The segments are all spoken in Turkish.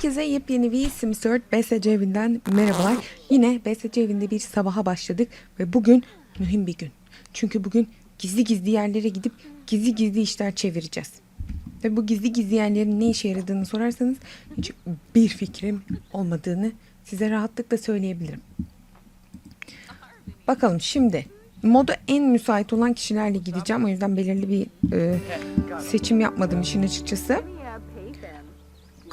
Herkese yepyeni bir Sims 4 BSC evinden merhabalar. Yine BSC evinde bir sabaha başladık ve bugün mühim bir gün. Çünkü bugün gizli gizli yerlere gidip gizli gizli işler çevireceğiz. Ve bu gizli gizli yerlerin ne işe yaradığını sorarsanız hiç bir fikrim olmadığını size rahatlıkla söyleyebilirim. Bakalım şimdi moda en müsait olan kişilerle gideceğim. O yüzden belirli bir e, seçim yapmadım işin açıkçası.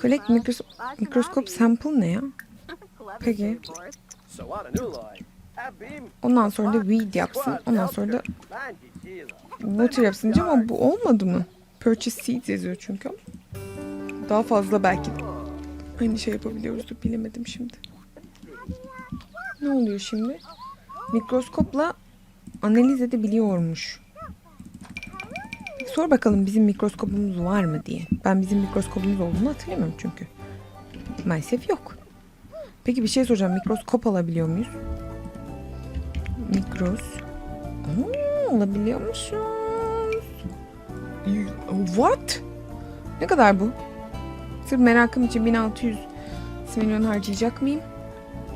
Collect micros mikroskop sample ne ya? Peki. Ondan sonra da weed yapsın. Ondan sonra da water yapsın diyeceğim ama bu olmadı mı? Purchase seeds yazıyor çünkü. Daha fazla belki de. Aynı şey yapabiliyoruzdur bilemedim şimdi. Ne oluyor şimdi? Mikroskopla analiz edebiliyormuş. Sor bakalım bizim mikroskopumuz var mı diye. Ben bizim mikroskopumuz olduğunu hatırlamıyorum çünkü. Maalesef yok. Peki bir şey soracağım. Mikroskop alabiliyor muyuz? Mikros. Oo, alabiliyormuşuz. What? Ne kadar bu? Sırf merakım için 1600 milyon harcayacak mıyım?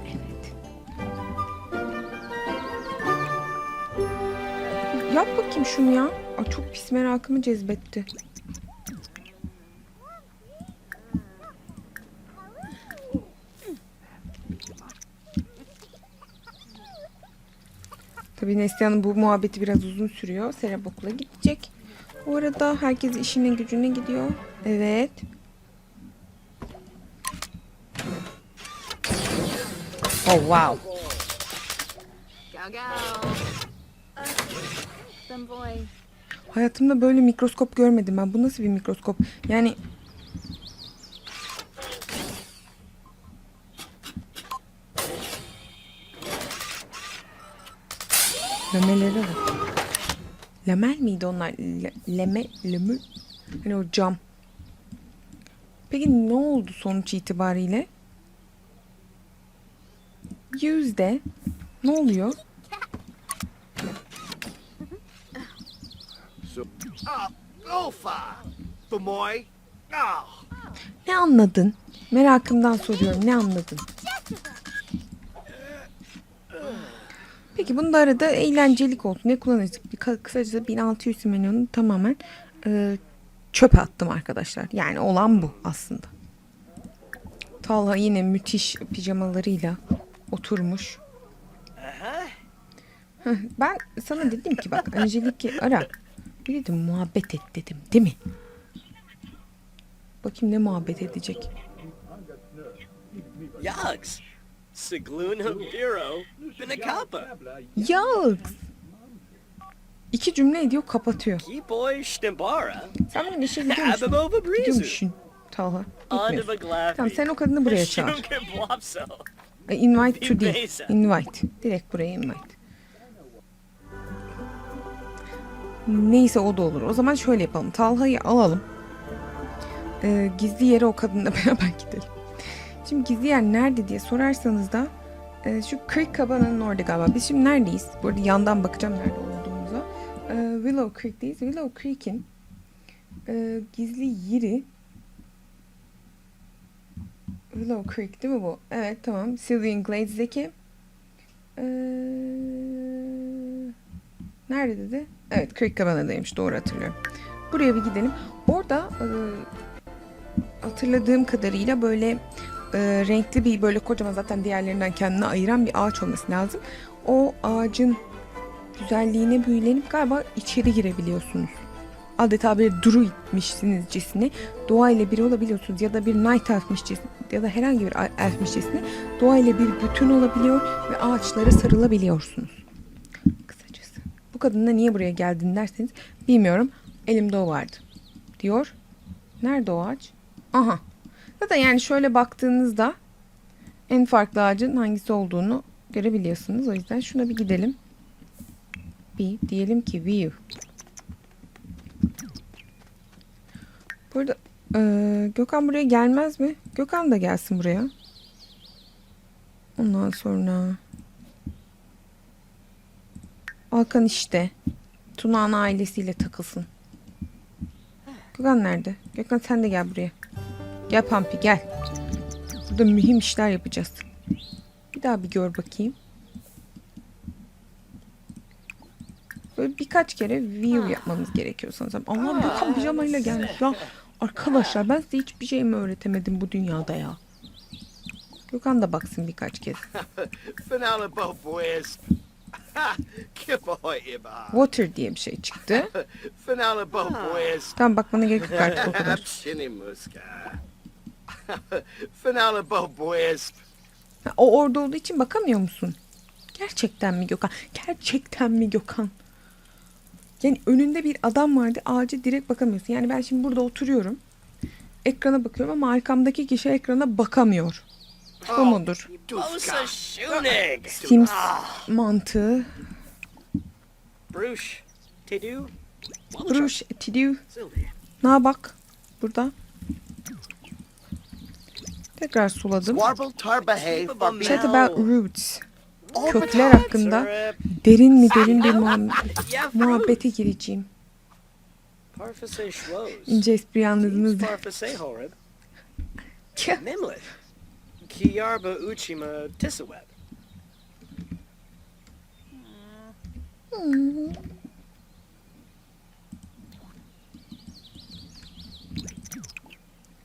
Evet. Yap bakayım şunu ya. Aa, çok pis merakımı cezbetti. Tabii Neslihan'ın bu muhabbeti biraz uzun sürüyor. Serap okula gidecek. Bu arada herkes işine gücüne gidiyor. Evet. Oh wow. Go go. Uh, some boy. Hayatımda böyle mikroskop görmedim ben. Bu nasıl bir mikroskop? Yani Lemelere bak. Lemel miydi onlar? Le- leme, lemül. Hani o cam. Peki ne oldu sonuç itibariyle? Yüzde. Ne oluyor? So, ah, Golfa, Famoy, ah, Ne anladın? Merakımdan soruyorum. Ne anladın? Peki bunu da arada eğlencelik olsun. Ne kullanacak? Bir Kısacası 1600 milyonu tamamen e, çöpe attım arkadaşlar. Yani olan bu aslında. Talha yine müthiş pijamalarıyla oturmuş. Ben sana dedim ki bak Angelik'i ara. Bir dedim muhabbet et dedim değil mi? Bakayım ne muhabbet edecek. Yugs! Sigluna Vero Binakapa. Yaks. İki cümle ediyor kapatıyor. Sen benim işe gidiyor musun? Ababova Gidiyor Brizu. musun? Talha. Gitmiyorsun. Tamam sen o kadını buraya çağır. E, Invite to değil. Invite. Direkt buraya invite. Neyse o da olur. O zaman şöyle yapalım. Talha'yı alalım. Ee, gizli yere o kadınla beraber gidelim. Şimdi gizli yer nerede diye sorarsanız da e, şu Creek Cabana'nın orada galiba. Biz şimdi neredeyiz? Bu arada yandan bakacağım nerede olduğumuza. Ee, Willow Creek'teyiz. Willow Creek'in e, gizli yeri Willow Creek değil mi bu? Evet tamam. Sylvian Glades'deki ee, nerede dedi? Evet Creek Cabana'daymış doğru hatırlıyorum. Buraya bir gidelim. Orada e, hatırladığım kadarıyla böyle e, renkli bir böyle kocaman zaten diğerlerinden kendini ayıran bir ağaç olması lazım. O ağacın güzelliğine büyülenip galiba içeri girebiliyorsunuz. Adeta bir druidmişsinizcesine doğayla biri olabiliyorsunuz ya da bir night elfmişçesine ya da herhangi bir elfmişçesine doğayla bir bütün olabiliyor ve ağaçlara sarılabiliyorsunuz. Kısacası. Bu kadın da niye buraya geldin derseniz bilmiyorum. Elimde o vardı. Diyor. Nerede o ağaç? Aha. Zaten yani şöyle baktığınızda en farklı ağacın hangisi olduğunu görebiliyorsunuz. O yüzden şuna bir gidelim. Bir diyelim ki view. Burada eee, Gökhan buraya gelmez mi? Gökhan da gelsin buraya. Ondan sonra Alkan işte. Tuna'nın ailesiyle takılsın. Gökhan nerede? Gökhan sen de gel buraya. Gel Pampi gel. Burada mühim işler yapacağız. Bir daha bir gör bakayım. Böyle birkaç kere view yapmamız gerekiyor sanırım. Allah'ım Gökhan pijamayla gelmiş ya. Arkadaşlar ben size hiçbir şey mi öğretemedim bu dünyada ya. Gökhan da baksın birkaç kez. Water diye bir şey çıktı. Tamam bakmana gerek yok artık o kadar. Ha, O orada olduğu için bakamıyor musun? Gerçekten mi Gökhan? Gerçekten mi Gökhan? Yani önünde bir adam vardı ağaca direkt bakamıyorsun. Yani ben şimdi burada oturuyorum. Ekrana bakıyorum ama arkamdaki kişi ekrana bakamıyor. Bu mudur? Bosa Shunig! Sims mantığı. Bruce. Tidu. Bruş, Tidiu. Sylvia. Ne bak burada. Tekrar suladım. Chat about roots. Kökler hakkında Syrup. derin mi derin bir muhabbete gireceğim. İnce espri anladınız da. Kiyarba Uchima Tisaweb.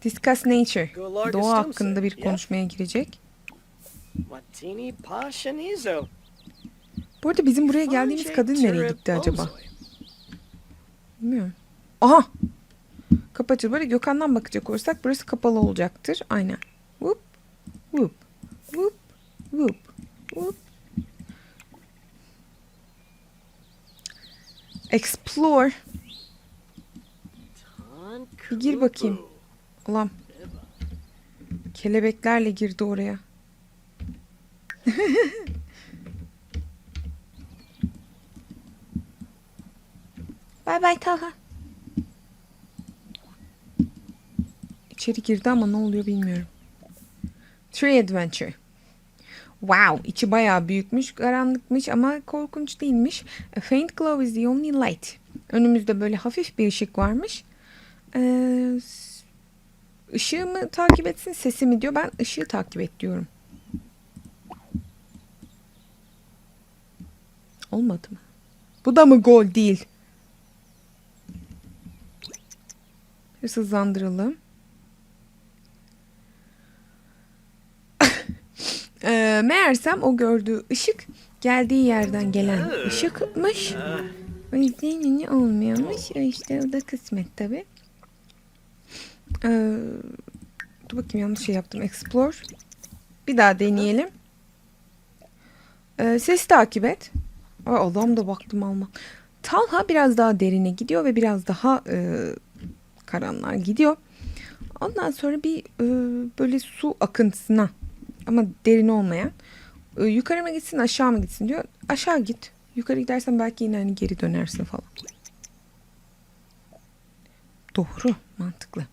Discuss nature. Doğa hakkında bir konuşmaya girecek. Bu arada bizim buraya geldiğimiz kadın nereye gitti acaba? Bilmiyorum. Aha! Kapı açıldı. Böyle Gökhan'dan bakacak olursak burası kapalı olacaktır. Aynen. Whoop. Whoop. Whoop. Whoop. Explore. Bir gir bakayım. Ulan. Kelebeklerle girdi oraya. Bay bay Taha. İçeri girdi ama ne oluyor bilmiyorum. Tree Adventure. Wow, içi bayağı büyükmüş, karanlıkmış ama korkunç değilmiş. A faint glow is the only light. Önümüzde böyle hafif bir ışık varmış. Ee, ışığı mı takip etsin, sesi mi diyor. Ben ışığı takip et diyorum. Olmadı mı? Bu da mı gol değil? Biraz Eee, meğersem o gördüğü ışık geldiği yerden gelen ışıkmış. O yüzden ne olmuyormuş. E İşte o da kısmet tabi. Ee, dur bakayım yanlış şey yaptım. Explore. Bir daha deneyelim. Ee, ses takip et. Ay adam da baktım alma. Talha biraz daha derine gidiyor ve biraz daha e, karanlığa gidiyor. Ondan sonra bir e, böyle su akıntısına ama derin olmayan e, yukarı mı gitsin aşağı mı gitsin diyor. Aşağı git. Yukarı gidersen belki yine hani geri dönersin falan. Doğru. Mantıklı.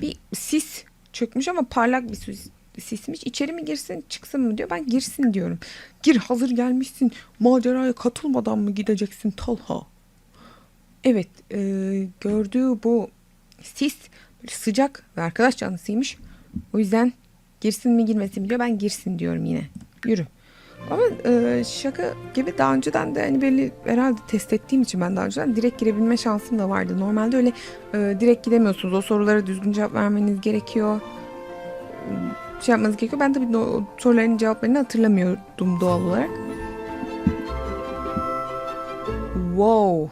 Bir sis çökmüş ama parlak bir sis, sismiş. İçeri mi girsin çıksın mı diyor. Ben girsin diyorum. Gir hazır gelmişsin. Maceraya katılmadan mı gideceksin Talha? Evet. e, gördüğü bu sis böyle sıcak ve arkadaş canlısıymış. O yüzden girsin mi girmesin mi diyor. Ben girsin diyorum yine. Yürü. Ama e, şaka gibi daha önceden de hani belli herhalde test ettiğim için ben daha önceden direkt girebilme şansım da vardı. Normalde öyle e, direkt gidemiyorsunuz. O sorulara düzgün cevap vermeniz gerekiyor. E, Şey yapmanız gerekiyor. Ben tabii o soruların cevaplarını hatırlamıyordum doğal olarak. Wow.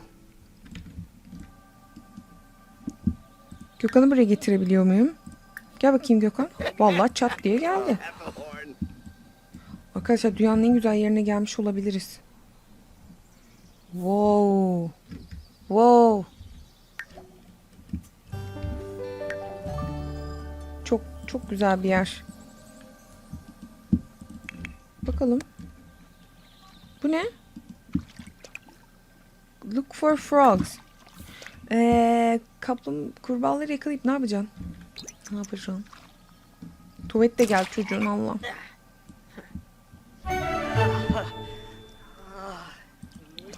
Gökhan'ı buraya getirebiliyor muyum? Gel bakayım Gökhan. Vallahi çat diye geldi. Arkadaşlar dünyanın en güzel yerine gelmiş olabiliriz. Wow. Wow. Çok çok güzel bir yer. Bakalım. Bu ne? Look for frogs. Ee, kaplum kurbağaları yakalayıp ne yapacaksın? Ne yapacaksın? Tuvalette gel çocuğun Allah.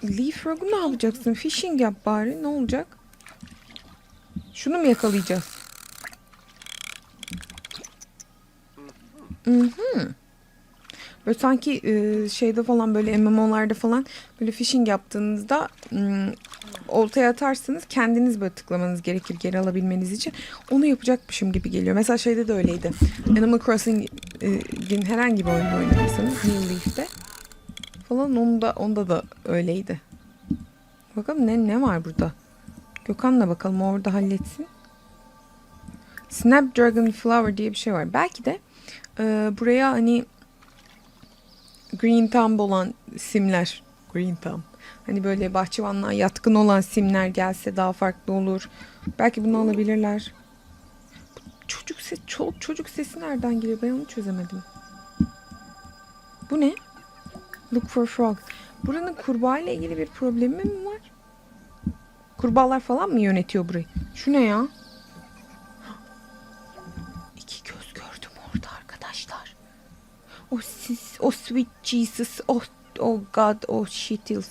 Leaf Frog'u ne yapacaksın? Fishing yap bari. Ne olacak? Şunu mu yakalayacağız? Mhm. Böyle sanki e, şeyde falan böyle MMO'larda falan böyle fishing yaptığınızda hmm, oltaya atarsınız kendiniz böyle tıklamanız gerekir geri alabilmeniz için. Onu yapacakmışım gibi geliyor. Mesela şeyde de öyleydi. Animal Crossing'in herhangi bir oyunu oynadıysanız New Leaf'te falan onda onda da öyleydi. Bakalım ne ne var burada? Gökhan'la bakalım orada halletsin. Snapdragon Flower diye bir şey var. Belki de e, buraya hani Green Thumb olan simler. Green Thumb. Hani böyle bahçıvanlığa yatkın olan simler gelse daha farklı olur. Belki bunu alabilirler. Çocuk ses, çoluk çocuk sesi nereden geliyor? Ben onu çözemedim. Bu ne? Look for frogs. Buranın kurbağa ile ilgili bir problemi mi var? Kurbağalar falan mı yönetiyor burayı? Şu ne ya? O sis, o sweet Jesus, oh, oh God, oh shittles.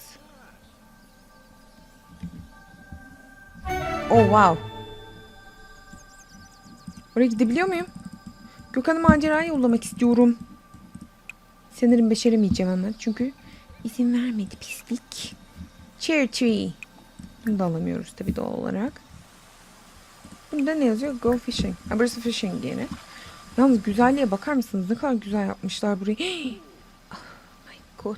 Oh wow. Oraya gidebiliyor muyum? Gökhan'ı maceraya yollamak istiyorum. Sanırım beceremeyeceğim hemen çünkü izin vermedi pislik. Cherry tree. Bunu da alamıyoruz tabii doğal olarak. Bunda ne yazıyor? Go fishing. Ha, burası fishing yeri. Yalnız güzelliğe bakar mısınız? Ne kadar güzel yapmışlar burayı. oh my god.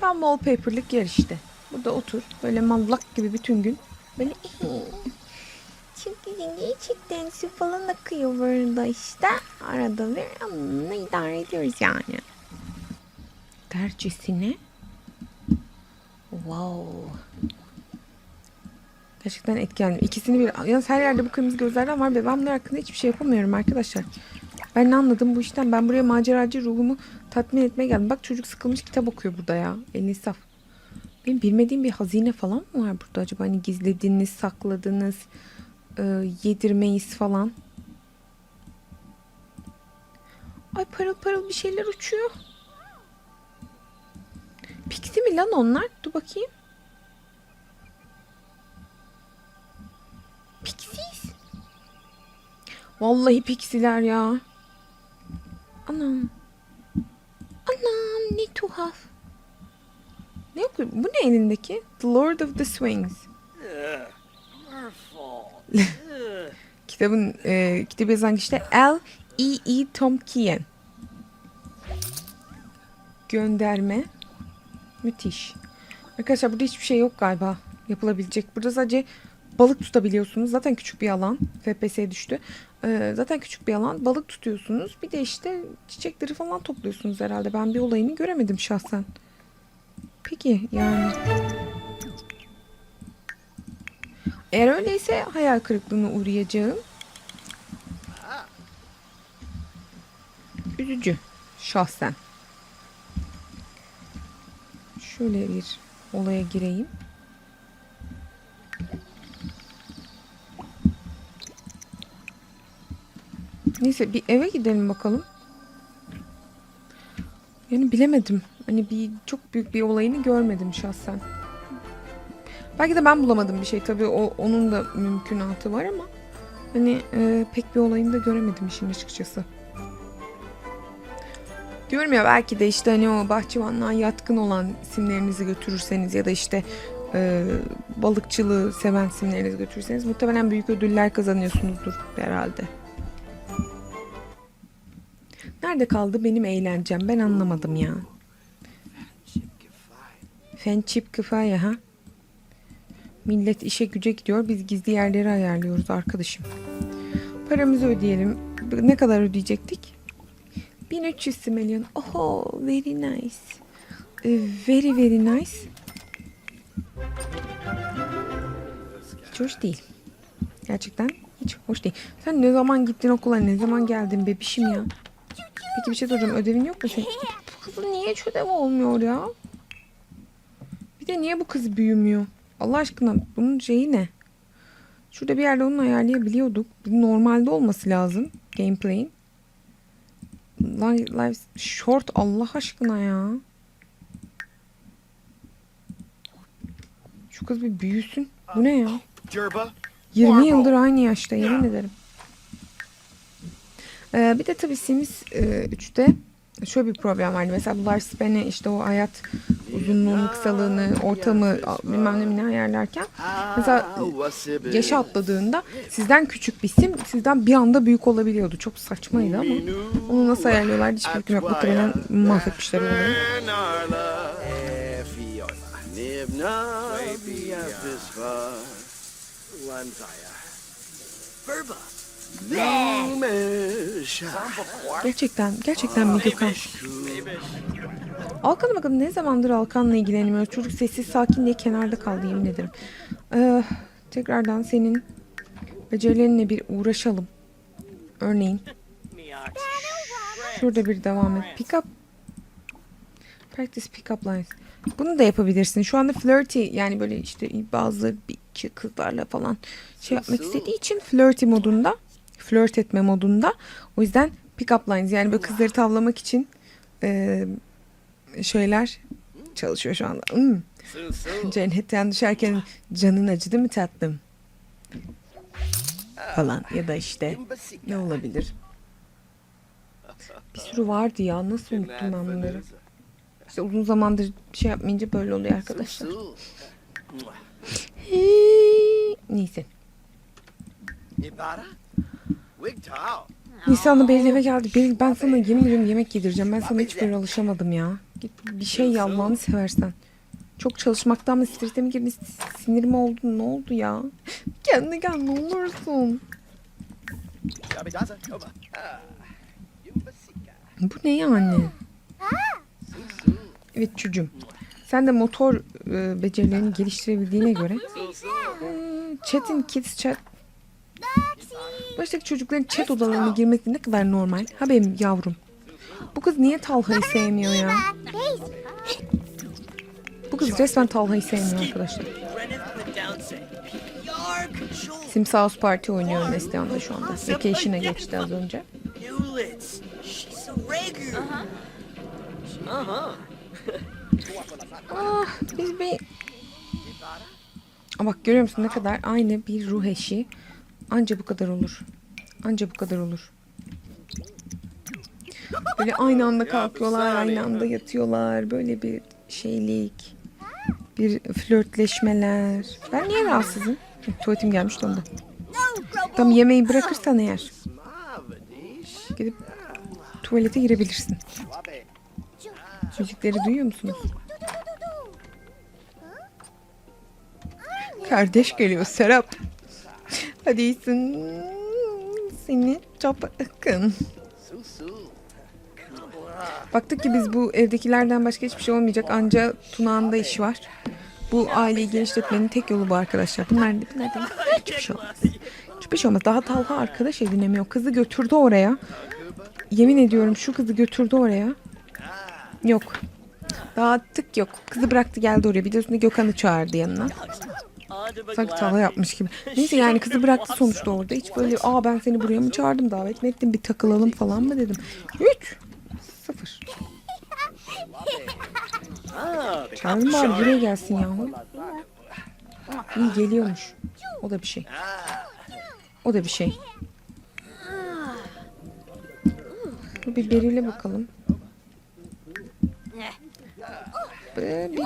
Tam wallpaper'lık yer işte. Burada otur. Böyle mallak gibi bütün gün. Böyle çok güzel gerçekten su falan akıyor burada işte. Arada bir onunla idare ediyoruz yani. Dercesine. Wow. Gerçekten etkilendim. İkisini bir... Yalnız her yerde bu kırmızı gözlerden var ve ben bunlar hakkında hiçbir şey yapamıyorum arkadaşlar. Ben ne anladım bu işten? Ben buraya maceracı ruhumu tatmin etmeye geldim. Bak çocuk sıkılmış kitap okuyor burada ya. Elini saf. Benim bilmediğim bir hazine falan mı var burada acaba? Hani gizlediğiniz, sakladığınız, e, yedirmeyiz falan. Ay parıl parıl bir şeyler uçuyor. Pixie mi lan onlar? Dur bakayım. Pixies. Vallahi pixiler ya. Anam. Anam ne tuhaf. Ne okuyor? Bu ne elindeki? The Lord of the Swings. Kitabın e, kitabı yazan kişi de L. E. E. Tomkian. Gönderme. Müthiş. Arkadaşlar burada hiçbir şey yok galiba yapılabilecek. Burada sadece balık tutabiliyorsunuz. Zaten küçük bir alan. FPS'ye düştü. Ee, zaten küçük bir alan. Balık tutuyorsunuz. Bir de işte çiçekleri falan topluyorsunuz herhalde. Ben bir olayını göremedim şahsen. Peki yani. Eğer öyleyse hayal kırıklığına uğrayacağım. Üzücü. Şahsen. Şöyle bir olaya gireyim. Neyse bir eve gidelim bakalım. Yani bilemedim. Hani bir çok büyük bir olayını görmedim şahsen. Belki de ben bulamadım bir şey. Tabii o, onun da mümkünatı var ama hani e, pek bir olayını da göremedim işin açıkçası. Diyorum ya belki de işte hani o bahçıvanlığa yatkın olan simlerinizi götürürseniz ya da işte e, balıkçılığı seven simlerinizi götürürseniz muhtemelen büyük ödüller kazanıyorsunuzdur herhalde. Nerede kaldı benim eğlencem? Ben anlamadım ya. Fençip kıfaya ha? Millet işe güce gidiyor. Biz gizli yerleri ayarlıyoruz arkadaşım. Paramızı ödeyelim. Ne kadar ödeyecektik? 1300 similyon. Oho, very nice. Ee, very very nice. Hiç hoş değil. Gerçekten hiç hoş değil. Sen ne zaman gittin okula, ne zaman geldin bebişim ya? Peki bir şey soracağım. Ödevin yok mu senin? Bu kızın niye hiç ödev olmuyor ya? Bir de niye bu kız büyümüyor? Allah aşkına bunun şeyi ne? Şurada bir yerde onu ayarlayabiliyorduk. Bu Normalde olması lazım. Gameplay'in. Li- Live short Allah aşkına ya. Şu kız bir büyüsün. Bu ne ya? Jerba. 20 yıldır aynı yaşta yemin ederim. Ee, bir de tabii Sims e, 3'te şöyle bir problem vardı. Mesela bu lifespan'i işte o hayat uzunluğunu, kısalığını, ortamı bilmem ne ayarlarken mesela yaşı atladığında sizden küçük bir sim sizden bir anda büyük olabiliyordu. Çok saçmaydı ama onu nasıl ayarlıyorlar hiçbir fikrim yok. Muhtemelen mahvetmişler. Lanzaya. Verba. Gerçekten, gerçekten mi Gökhan? Alkan'a bakalım ne zamandır Alkan'la ilgilenmiyoruz. Çocuk sessiz sakin diye kenarda kaldı yemin ederim. Ee, tekrardan senin becerilerinle bir uğraşalım. Örneğin şurada bir devam et. Pick up. Practice pick up lines. Bunu da yapabilirsin. Şu anda flirty yani böyle işte bazı bir kızlarla falan şey yapmak istediği için flirty modunda. Flirt etme modunda. O yüzden pick up lines yani böyle kızları tavlamak için e, şeyler çalışıyor şu anda. Hmm. Cennetten düşerken canın acıdı mı tatlım? Falan ya da işte ne olabilir? Bir sürü vardı ya nasıl unuttum ben bunları? İşte uzun zamandır bir şey yapmayınca böyle oluyor arkadaşlar. Neyse. Nisan'la Beril eve geldi. Beril ben sana yemin ediyorum yemek yedireceğim. Ben sana hiç böyle alışamadım ya. Git bir şey Allah'ını seversen. Çok çalışmaktan mı strese mi girdin? Sinirim oldu. Ne oldu ya? Kendine gel ne olursun. Bu ne yani? Evet çocuğum. Sen de motor e, becerilerini geliştirebildiğine göre Hmm, chat'in kids chat Baştaki çocukların chat odalarına girmesi ne kadar normal. Ha benim yavrum. Bu kız niye Talha'yı sevmiyor ya? Bu kız resmen Talha'yı sevmiyor arkadaşlar. Sims House Party oynuyor Neslihan'da şu anda. Vacation'a geçti az önce. Ah biz bir... Aa, bak görüyor musun ne kadar aynı bir ruh eşi. Anca bu kadar olur. Anca bu kadar olur. Böyle aynı anda kalkıyorlar, aynı anda yatıyorlar. Böyle bir şeylik. Bir flörtleşmeler. Ben niye rahatsızım? Tuvaletim gelmiş de ondan. Tam yemeği bırakırsan eğer gidip tuvalete girebilirsin. Müzikleri duyuyor musunuz? Kardeş geliyor Serap. Hadi iyisin. Seni çok yakın. Baktık ki biz bu evdekilerden başka hiçbir şey olmayacak. Anca Tunağan'da iş var. Bu aileyi genişletmenin tek yolu bu arkadaşlar. Bunlar, bunlardan hiçbir şey olmaz. Hiçbir şey olmaz. Daha Talha arkadaş edinemiyor. Kızı götürdü oraya. Yemin ediyorum şu kızı götürdü oraya. Yok. Daha tık yok. Kızı bıraktı geldi oraya. Bir de üstüne Gökhan'ı çağırdı yanına. Sanki Talha yapmış gibi. Neyse yani kızı bıraktı sonuçta orada. Hiç böyle aa ben seni buraya mı çağırdım davet mi ettim bir takılalım falan mı dedim. Hiç. Sıfır. Çağırın bari buraya gelsin yahu. İyi geliyormuş. O da bir şey. O da bir şey. Bir Beril'e bakalım. Ee, bir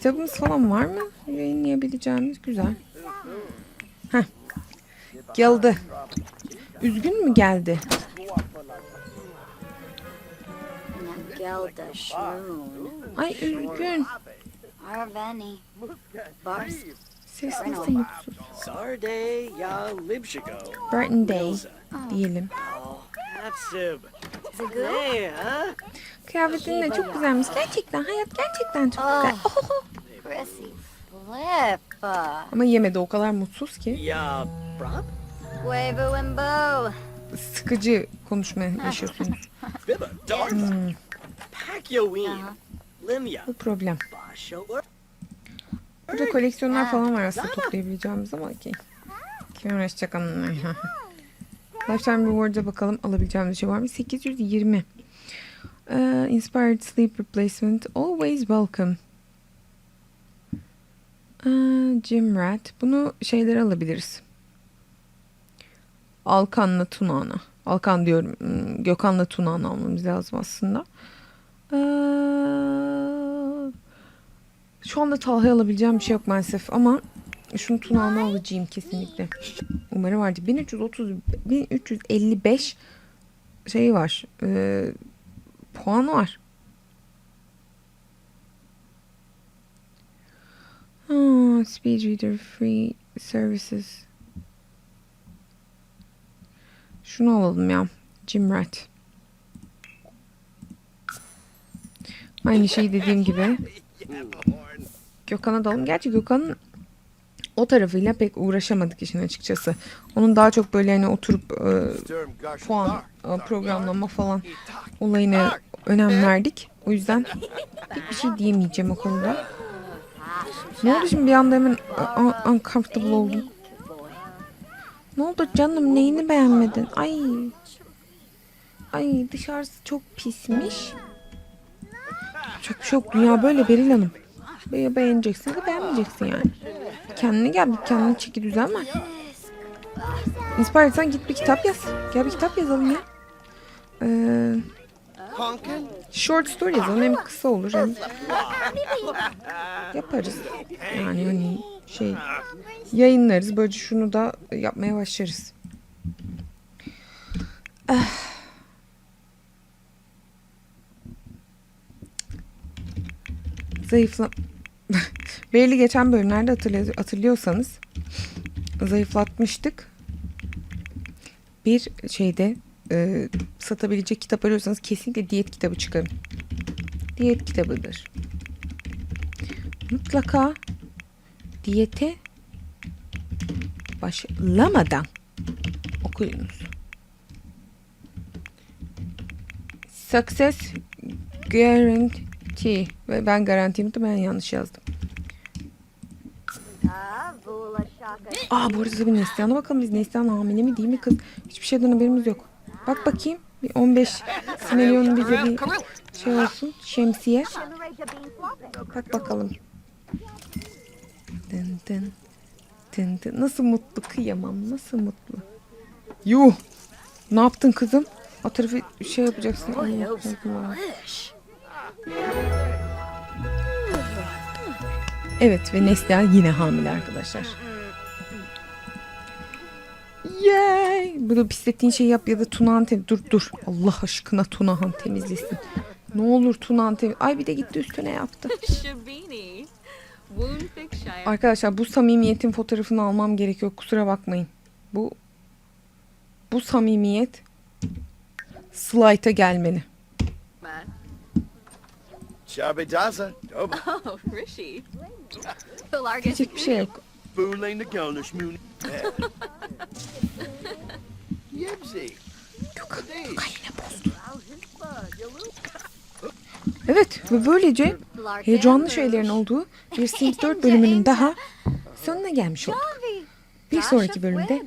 kitabımız falan var mı? Yayınlayabileceğimiz güzel. Heh. Geldi. Üzgün mü geldi? Shroon. Ay üzgün. Arveni. Bars. Ses nasıl mutsuz? Brighton Day diyelim. Oh? Kıyafetin de çok güzelmiş. Gerçekten hayat gerçekten çok güzel. Ohoho. Flip. Ama yemedi o kadar mutsuz ki. Ya, Rob? Wavo and Bo. Sıkıcı konuşma yaşıyorsunuz. Bibba, Darth. Hmm. Limya. bu problem. Burada koleksiyonlar falan var aslında toplayabileceğimiz ama ki. Kim uğraşacak onunla? Lifetime Reward'a bakalım alabileceğimiz şey var mı? 820. Ee, inspired Sleep Replacement. Always welcome. Aa, Jim Rat. Bunu şeyleri alabiliriz. Alkan'la Tuna'na. Alkan diyorum. hmm, Gökhan'la Tuna'na almamız lazım aslında. Aa, şu anda Talha'ya alabileceğim bir şey yok maalesef ama şunu Tuna'na alacağım kesinlikle. Umarım vardır. 1330 1355 şey var. E, puan var. Hmm, speed reader free services. Şunu alalım ya. Jim Rat. Aynı şey dediğim gibi. Gökhan'a dalım. Gerçi Gökhan'ın o tarafıyla pek uğraşamadık işin açıkçası. Onun daha çok böyle hani oturup e, puan e, programlama falan olayına önem verdik. O yüzden bir şey diyemeyeceğim o konuda. Ne oldu şimdi bir anda hemen un- uncomfortable oldum. Ne oldu canım neyini beğenmedin? Ay. Ay dışarısı çok pismiş. Çok yok dünya böyle Beril Hanım. Ya beğeneceksin ya beğenmeyeceksin yani. Kendine gel bir kendine çeki düzen ver. İnspire git bir kitap yaz. Gel bir kitap yazalım ya. Ee, Honkin? Short story yazalım hem kısa olur hem yaparız. Yani hani şey yayınlarız. Böylece şunu da yapmaya başlarız. Ah. Zayıfla... Belli geçen bölümlerde hatırlıyor- hatırlıyorsanız zayıflatmıştık. Bir şeyde e, satabilecek kitap arıyorsanız kesinlikle diyet kitabı çıkarın. Diyet kitabıdır. Mutlaka diyete başlamadan okuyunuz. Success guarantee ve ben garantiyim ben yanlış yazdım. Aa bu arada tabii Neslihan'a bakalım biz Neslihan hamile mi değil mi kız? Hiçbir şeyden haberimiz yok. Bak bakayım. Bir 15 milyon bize bir şey olsun. Şemsiye. Bak bakalım. Dın dın. Dın dın. Nasıl mutlu kıyamam. Nasıl mutlu. Yuh. Ne yaptın kızım? O tarafı şey yapacaksın. Allah. Evet ve Neslihan yine hamile arkadaşlar. Yay! Bu da pislettiğin şeyi yap ya da Tunağan tem... Dur dur. Allah aşkına Tunağan temizlesin. Ne olur Tunağan temiz... Ay bir de gitti üstüne yaptı. Fickshire. Arkadaşlar bu samimiyetin fotoğrafını almam gerekiyor. Kusura bakmayın. Bu bu samimiyet slayta gelmeli. Doba. Oh. Diyecek bir şey yok. Garnish Moon. Yibsy. Evet ve böylece heyecanlı şeylerin olduğu bir Sims 4 bölümünün daha sonuna gelmiş olduk. Bir sonraki bölümde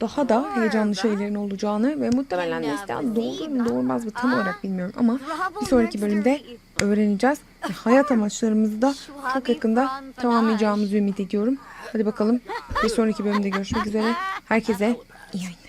daha da heyecanlı şeylerin olacağını ve muhtemelen Neslihan doğurur mu doğurmaz mı tam olarak bilmiyorum ama bir sonraki bölümde öğreneceğiz. Hayat amaclarımızı da çok yakında tamamlayacağımızı ümit ediyorum. Hadi bakalım bir sonraki bölümde görüşmek üzere. Herkese iyi oyunlar.